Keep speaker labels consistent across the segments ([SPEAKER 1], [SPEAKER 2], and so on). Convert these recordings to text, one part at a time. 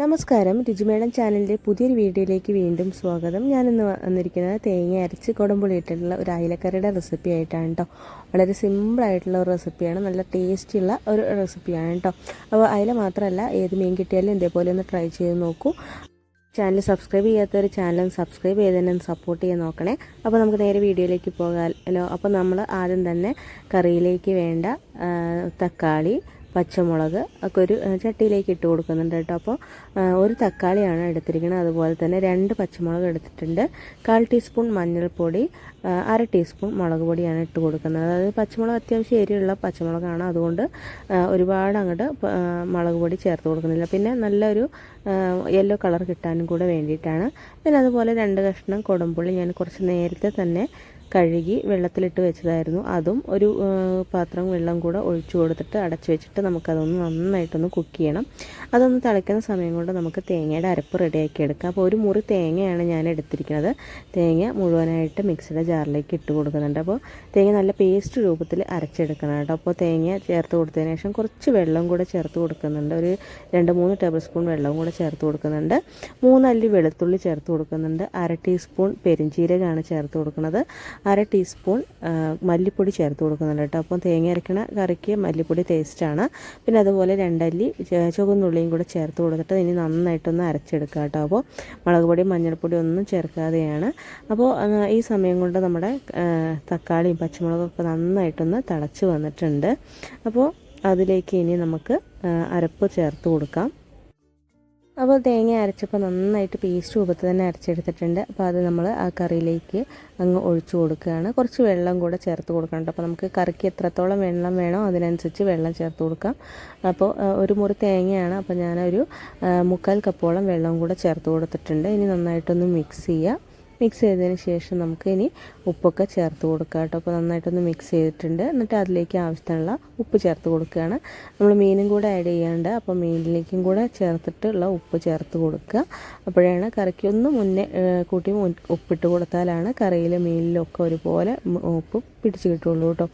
[SPEAKER 1] നമസ്കാരം. രുചിമേളം ചാനലിന്റെ പുതിയൊരു വീഡിയോയിലേക്ക് വീണ്ടും സ്വാഗതം. ഞാനിന്ന് വന്നിരിക്കുന്നത് തേങ്ങ അരച്ച് കുടമ്പുളി ഇട്ടിട്ടുള്ള ഒരു അയിലക്കറിയുടെ റെസിപ്പി ആയിട്ടാണ് കേട്ടോ വളരെ സിമ്പിളായിട്ടുള്ള ഒരു റെസിപ്പിയാണ് നല്ല ടേസ്റ്റിയുള്ള ഒരു റെസിപ്പിയാണ് കേട്ടോ അപ്പോൾ അയില മാത്രമല്ല ഏത് മീൻ കിട്ടിയാലും ഇതേപോലെ ഒന്ന് ട്രൈ ചെയ്ത് നോക്കൂ. ചാനൽ സബ്സ്ക്രൈബ് ചെയ്യാത്തവർ ചാനലും സബ്സ്ക്രൈബ് ചെയ്ത് തന്നെ സപ്പോർട്ട് ചെയ്യാൻ നോക്കണേ. അപ്പോൾ നമുക്ക് നേരെ വീഡിയോയിലേക്ക് പോകാമല്ലോ അപ്പോൾ നമ്മൾ ആദ്യം തന്നെ കറിയിലേക്ക് വേണ്ട തക്കാളി പച്ചമുളക് ഒക്കെ ഒരു ചട്ടിയിലേക്ക് ഇട്ട് കൊടുക്കുന്നുണ്ട് കേട്ടോ. അപ്പോൾ ഒരു തക്കാളിയാണ് എടുത്തിരിക്കുന്നത്. അതുപോലെ തന്നെ രണ്ട് പച്ചമുളക് എടുത്തിട്ടുണ്ട്. കാൽ ടീസ്പൂൺ മഞ്ഞൾപ്പൊടി അര ടീസ്പൂൺ മുളക് പൊടിയാണ് ഇട്ട് കൊടുക്കുന്നത്. അതായത് പച്ചമുളക് അത്യാവശ്യം എരിയുള്ള പച്ചമുളകാണ്. അതുകൊണ്ട് ഒരുപാട് അങ്ങോട്ട് മുളക് പൊടി ചേർത്ത് കൊടുക്കുന്നില്ല. പിന്നെ നല്ലൊരു യെല്ലോ കളർ കിട്ടാനും കൂടെ വേണ്ടിയിട്ടാണ്. പിന്നെ അതുപോലെ രണ്ട് കഷ്ണം കൊടുമ്പുള്ളി ഞാൻ കുറച്ച് നേരത്തെ തന്നെ കഴുകി വെള്ളത്തിലിട്ട് വെച്ചതായിരുന്നു. അതും ഒരു പാത്രം വെള്ളം കൂടെ ഒഴിച്ചു കൊടുത്തിട്ട് അടച്ചു വെച്ചിട്ട് നമുക്കതൊന്ന് നന്നായിട്ടൊന്ന് കുക്ക് ചെയ്യണം. അതൊന്ന് തിളയ്ക്കുന്ന സമയം കൊണ്ട് നമുക്ക് തേങ്ങയുടെ അരപ്പ് റെഡിയാക്കി എടുക്കാം. അപ്പോൾ ഒരു മുറി തേങ്ങയാണ് ഞാൻ എടുത്തിരിക്കുന്നത്. തേങ്ങ മുഴുവനായിട്ട് മിക്സിയുടെ ജാറിലേക്ക് ഇട്ട് കൊടുക്കുന്നുണ്ട്. അപ്പോൾ തേങ്ങ നല്ല പേസ്റ്റ് രൂപത്തിൽ അരച്ചെടുക്കണം കേട്ടോ. അപ്പോൾ തേങ്ങ ചേർത്ത് കൊടുത്തതിന് ശേഷം കുറച്ച് വെള്ളം കൂടെ ചേർത്ത് കൊടുക്കുന്നുണ്ട്. ഒരു രണ്ട് മൂന്ന് ടേബിൾ സ്പൂൺ വെള്ളം കൂടെ ചേർത്ത് കൊടുക്കുന്നുണ്ട്. മൂന്നല്ലി വെളുത്തുള്ളി ചേർത്ത് കൊടുക്കുന്നുണ്ട്. അര ടീസ്പൂൺ പെരിഞ്ചീരകമാണ് ചേർത്ത് കൊടുക്കുന്നത്. അര ടീസ്പൂൺ മല്ലിപ്പൊടി ചേർത്ത് കൊടുക്കുന്നുണ്ട് കേട്ടോ. അപ്പോൾ തേങ്ങ അരക്കണ കറിക്ക് മല്ലിപ്പൊടി ടേസ്റ്റാണ് പിന്നെ അതുപോലെ രണ്ടല്ലി ചുവന്നുള്ളിയും കൂടെ ചേർത്ത് കൊടുത്തിട്ട് ഇനി നന്നായിട്ടൊന്ന് അരച്ചെടുക്കുക കേട്ടോ. അപ്പോൾ മുളക് പൊടി മഞ്ഞൾപ്പൊടി ഒന്നും ചേർക്കാതെയാണ്. അപ്പോൾ ഈ സമയം കൊണ്ട് നമ്മുടെ തക്കാളിയും പച്ചമുളകൊക്കെ നന്നായിട്ടൊന്ന് തിളച്ച് വന്നിട്ടുണ്ട്. അപ്പോൾ അതിലേക്ക് ഇനി നമുക്ക് അരപ്പ് ചേർത്ത് കൊടുക്കാം. അപ്പോൾ തേങ്ങ അരച്ചപ്പോൾ നന്നായിട്ട് പേസ്റ്റ് രൂപത്തിൽ തന്നെ അരച്ചെടുത്തിട്ടുണ്ട്. അപ്പോൾ അത് നമ്മൾ ആ കറിയിലേക്ക് അങ്ങ് ഒഴിച്ചു കൊടുക്കുകയാണ്. കുറച്ച് വെള്ളം കൂടെ ചേർത്ത് കൊടുക്കണം അപ്പോൾ നമുക്ക് കറിക്ക് എത്രത്തോളം വെള്ളം വേണോ അതിനനുസരിച്ച് വെള്ളം ചേർത്ത് കൊടുക്കാം. അപ്പോൾ ഒരു മുറി തേങ്ങയാണ്. അപ്പോൾ ഞാനൊരു മുക്കാൽ കപ്പോളം വെള്ളം കൂടെ ചേർത്ത് കൊടുത്തിട്ടുണ്ട്. ഇനി നന്നായിട്ടൊന്ന് മിക്സ് ചെയ്യുക മിക്സ് ചെയ്തതിന് ശേഷം നമുക്ക് ഇനി ഉപ്പൊക്കെ ചേർത്ത് കൊടുക്കാം കേട്ടോ. അപ്പോൾ നന്നായിട്ടൊന്ന് മിക്സ് ചെയ്തിട്ടുണ്ട്. എന്നിട്ട് അതിലേക്ക് ആവശ്യത്തിനുള്ള ഉപ്പ് ചേർത്ത് കൊടുക്കുകയാണ്. നമ്മൾ മീനും കൂടെ ആഡ് ചെയ്യാണ്ട് അപ്പോൾ മീനിലേക്കും കൂടെ ചേർത്തിട്ടുള്ള ഉപ്പ് ചേർത്ത് കൊടുക്കുക. അപ്പോഴാണ് കറിക്ക് ഒന്ന് മുന്നേ കൂട്ടി ഉപ്പിട്ട് കൊടുത്താലാണ് കറിയിലും മീനിലും ഒക്കെ ഒരുപോലെ ഉപ്പ് പിടിച്ച് കിട്ടുള്ളൂ കേട്ടോ.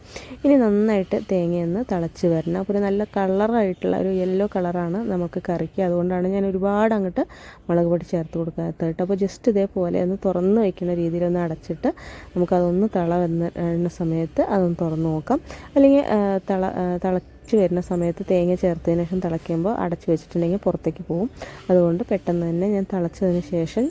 [SPEAKER 1] ഇനി നന്നായിട്ട് തേങ്ങയൊന്ന് തിളച്ച് വരണം. അപ്പോൾ നല്ല കളറായിട്ടുള്ള ഒരു യെല്ലോ കളറാണ് നമുക്ക് കറിക്ക്. അതുകൊണ്ടാണ് ഞാൻ ഒരുപാട് അങ്ങോട്ട് മുളക് പൊടി ചേർത്ത് കൊടുക്കാത്തത് കേട്ടോ. അപ്പോൾ ജസ്റ്റ് ഇതേപോലെ ഒന്ന് തുറന്ന് വയ്ക്കുന്ന രീതിയിലൊന്ന് അടച്ചിട്ട് നമുക്കതൊന്ന് തള വന്ന സമയത്ത് അതൊന്ന് തുറന്ന് നോക്കാം. അല്ലെങ്കിൽ തള തള തിളച്ച് വരുന്ന സമയത്ത് തേങ്ങ ചേർത്തതിന് ശേഷം തിളയ്ക്കുമ്പോൾ അടച്ച് വെച്ചിട്ടുണ്ടെങ്കിൽ പുറത്തേക്ക് പോകും. അതുകൊണ്ട് പെട്ടെന്ന് തന്നെ ഞാൻ തിളച്ചതിന് ശേഷം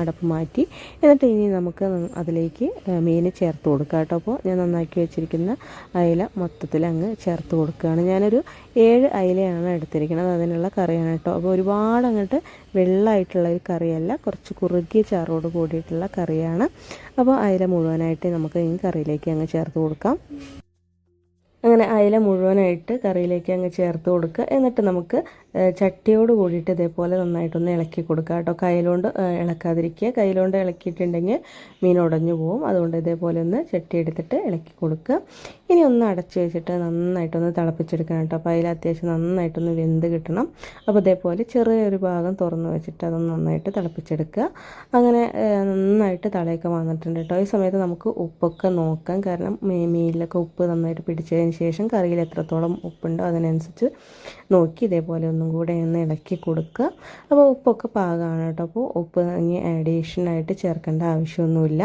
[SPEAKER 1] അടപ്പ് മാറ്റി. എന്നിട്ട് ഇനി നമുക്ക് അതിലേക്ക് മീൻ ചേർത്ത് കൊടുക്കാം കേട്ടോ. അപ്പോൾ ഞാൻ നന്നാക്കി വെച്ചിരിക്കുന്ന അയില മൊത്തത്തിൽ അങ്ങ് ചേർത്ത് കൊടുക്കുകയാണ്. ഞാനൊരു ഏഴ് അയിലയാണ് എടുത്തിരിക്കുന്നത്. അതിനുള്ള കറിയാണ് കേട്ടോ. അപ്പോൾ ഒരുപാട് അങ്ങോട്ട് വെള്ളമായിട്ടുള്ള ഒരു കറിയല്ല കുറച്ച് കുറുകിയ ചാറോട് കൂടിയിട്ടുള്ള കറിയാണ്. അപ്പോൾ അയില മുഴുവനായിട്ട് നമുക്ക് ഈ കറിയിലേക്ക് അങ്ങ് ചേർത്ത് കൊടുക്കാം. അങ്ങനെ അയില മുഴുവനായിട്ട് കറിയിലേക്ക് അങ്ങ് ചേർത്ത് കൊടുക്കുക. എന്നിട്ട് നമുക്ക് ചട്ടിയോട് കൂടിയിട്ട് ഇതേപോലെ നന്നായിട്ടൊന്ന് ഇളക്കി കൊടുക്കുക കേട്ടോ. കയ്യിലോണ്ട് ഇളക്കാതിരിക്കുക. കയ്യിലോണ്ട് ഇളക്കിയിട്ടുണ്ടെങ്കിൽ മീൻ ഉടഞ്ഞു പോവും. അതുകൊണ്ട് ഇതേപോലെ ഒന്ന് ചട്ടി എടുത്തിട്ട് ഇളക്കി കൊടുക്കുക. ഇനി ഒന്ന് അടച്ച് വെച്ചിട്ട് നന്നായിട്ടൊന്ന് തിളപ്പിച്ചെടുക്കണം കേട്ടോ. അപ്പോൾ അതിൽ അത്യാവശ്യം നന്നായിട്ടൊന്ന് വെന്ത് കിട്ടണം. അപ്പോൾ അതേപോലെ ചെറിയൊരു ഭാഗം തുറന്ന് വെച്ചിട്ട് അതൊന്ന് നന്നായിട്ട് തിളപ്പിച്ചെടുക്കുക. അങ്ങനെ നന്നായിട്ട് തളയൊക്കെ വന്നിട്ടുണ്ട് കേട്ടോ. ഈ സമയത്ത് നമുക്ക് ഉപ്പൊക്കെ നോക്കാം. കാരണം മീനിലൊക്കെ ഉപ്പ് നന്നായിട്ട് പിടിച്ചതിന് ശേഷം കറിയിൽ എത്രത്തോളം ഉപ്പുണ്ടോ അതിനനുസരിച്ച് നോക്കി ഇതേപോലെ ഒന്നും കൂടെ ഒന്ന് ഇളക്കി കൊടുക്കുക. അപ്പോൾ ഉപ്പൊക്കെ പാകമാണ് കേട്ടോ. അപ്പോൾ ഉപ്പ് ഇനി ആഡീഷനായിട്ട് ചേർക്കേണ്ട ആവശ്യമൊന്നുമില്ല.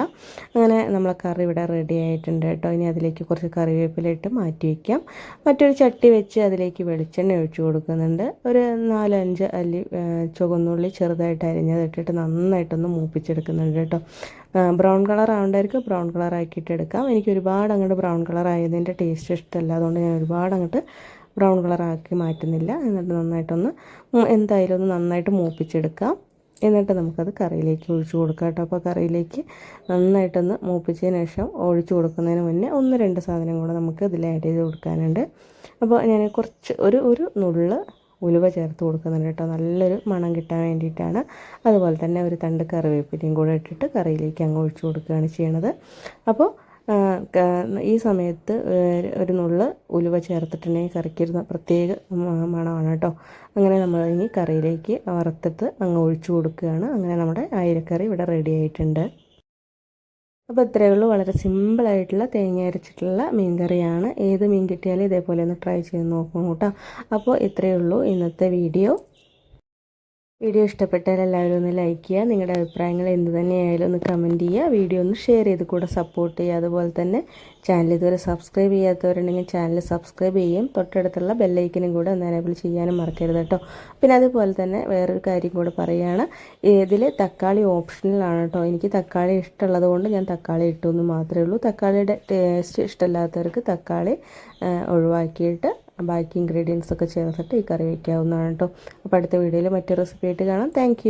[SPEAKER 1] അങ്ങനെ നമ്മളെ കറി ഇവിടെ റെഡി ആയിട്ടുണ്ട് കേട്ടോ. ഇനി അതിലേക്ക് കുറച്ച് കറിവേപ്പില ഇട്ട് മാറ്റി വയ്ക്കാം. മറ്റൊരു ചട്ടി വെച്ച് അതിലേക്ക് വെളിച്ചെണ്ണ ഒഴിച്ചു കൊടുക്കുന്നുണ്ട്. ഒരു നാലഞ്ച് അല്ലി ചുവന്നുള്ളി ചെറുതായിട്ട് അരിഞ്ഞതിട്ടിട്ട് നന്നായിട്ടൊന്ന് മൂപ്പിച്ചെടുക്കുന്നുണ്ട് കേട്ടോ. ബ്രൗൺ കളർ ആവേണ്ടവർക്ക് ബ്രൗൺ കളർ ആക്കിയിട്ട് എടുക്കാം. എനിക്ക് ഒരുപാട് അങ്ങോട്ട് ബ്രൗൺ കളർ ആയതിന്റെ ടേസ്റ്റ് ഇഷ്ടമല്ല. അതുകൊണ്ട് ഞാൻ ഒരുപാട് അങ്ങോട്ട് ബ്രൗൺ കളർ ആക്കി മാറ്റുന്നില്ല. എന്നിട്ട് നന്നായിട്ടൊന്ന് എന്തായാലും ഒന്ന് നന്നായിട്ട് മൂപ്പിച്ചെടുക്കാം. എന്നിട്ട് നമുക്കത് കറിയിലേക്ക് ഒഴിച്ചു കൊടുക്കാം കേട്ടോ. അപ്പോൾ കറിയിലേക്ക് നന്നായിട്ടൊന്ന് മൂപ്പിച്ചതിന് ശേഷം ഒഴിച്ചു കൊടുക്കുന്നതിന് മുന്നേ ഒന്ന് രണ്ട് സാധനം കൂടെ നമുക്ക് ഇതിൽ ആഡ് ചെയ്ത് കൊടുക്കാനുണ്ട്. അപ്പോൾ ഞാൻ കുറച്ച് ഒരു ഒരു നുള്ള് ഉലുവ ചേർത്ത് കൊടുക്കുന്നുണ്ട് കേട്ടോ. നല്ലൊരു മണം കിട്ടാൻ വേണ്ടിയിട്ടാണ്. അതുപോലെ തന്നെ ഒരു തണ്ട് കറിവേപ്പിലയും കൂടെ ഇട്ടിട്ട് കറിയിലേക്ക് അങ്ങ് ഒഴിച്ചു കൊടുക്കുകയാണ് ചെയ്യണത്. അപ്പോൾ ഈ സമയത്ത് ഒരു നുള്ള് ഉലുവ ചേർത്തിട്ടുണ്ടെങ്കിൽ കറിക്കിരുന്ന പ്രത്യേക മണമാണ് കേട്ടോ അങ്ങനെ നമ്മൾ ഇനി കറിയിലേക്ക് വറുത്തിട്ട് അങ്ങ് ഒഴിച്ചു കൊടുക്കുകയാണ്. അങ്ങനെ നമ്മുടെ അയിലക്കറി ഇവിടെ റെഡി ആയിട്ടുണ്ട്. അപ്പോൾ ഇത്രയേ ഉള്ളൂ. വളരെ സിമ്പിളായിട്ടുള്ള തേങ്ങ അരച്ചിട്ടുള്ള മീൻ കറിയാണ് ഏത് മീൻ കിട്ടിയാലും ഇതേപോലെ ഒന്ന് ട്രൈ ചെയ്ത് നോക്കണം കേട്ടോ അപ്പോൾ ഇത്രയേ ഉള്ളൂ ഇന്നത്തെ വീഡിയോ വീഡിയോ ഇഷ്ടപ്പെട്ടാൽ എല്ലാവരും ഒന്ന് ലൈക്ക് ചെയ്യുക. നിങ്ങളുടെ അഭിപ്രായങ്ങൾ എന്ത് തന്നെയായാലും ഒന്ന് കമന്റ് ചെയ്യുക. വീഡിയോ ഒന്ന് ഷെയർ ചെയ്ത് കൂടെ സപ്പോർട്ട് ചെയ്യുക. അതുപോലെ തന്നെ ചാനൽ ഇതുവരെ സബ്സ്ക്രൈബ് ചെയ്യാത്തവരുണ്ടെങ്കിൽ ചാനൽ സബ്സ്ക്രൈബ് ചെയ്യും. തൊട്ടടുത്തുള്ള ബെല്ലൈക്കനും കൂടെ ഒന്ന് എനേബിൾ ചെയ്യാനും മറക്കരുത് കേട്ടോ. പിന്നെ അതുപോലെ തന്നെ വേറൊരു കാര്യം കൂടെ പറയുകയാണ്. ഇതിൽ തക്കാളി ഓപ്ഷണലാണ് കേട്ടോ. എനിക്ക് തക്കാളി ഇഷ്ടമുള്ളത് കൊണ്ട് ഞാൻ തക്കാളി ഇട്ടു എന്ന് മാത്രമേ ഉള്ളൂ. തക്കാളിയുടെ ടേസ്റ്റ് ഇഷ്ടമില്ലാത്തവർക്ക് തക്കാളി ഒഴിവാക്കിയിട്ട് ബാക്കി ഇൻഗ്രീഡിയൻസ് ഒക്കെ ചേർത്തിട്ട് ഈ കറി വയ്ക്കാവുന്നതാണ് കേട്ടോ അപ്പോൾ അടുത്ത വീഡിയോയിൽ മറ്റു റെസിപ്പി ആയിട്ട് കാണാം. താങ്ക്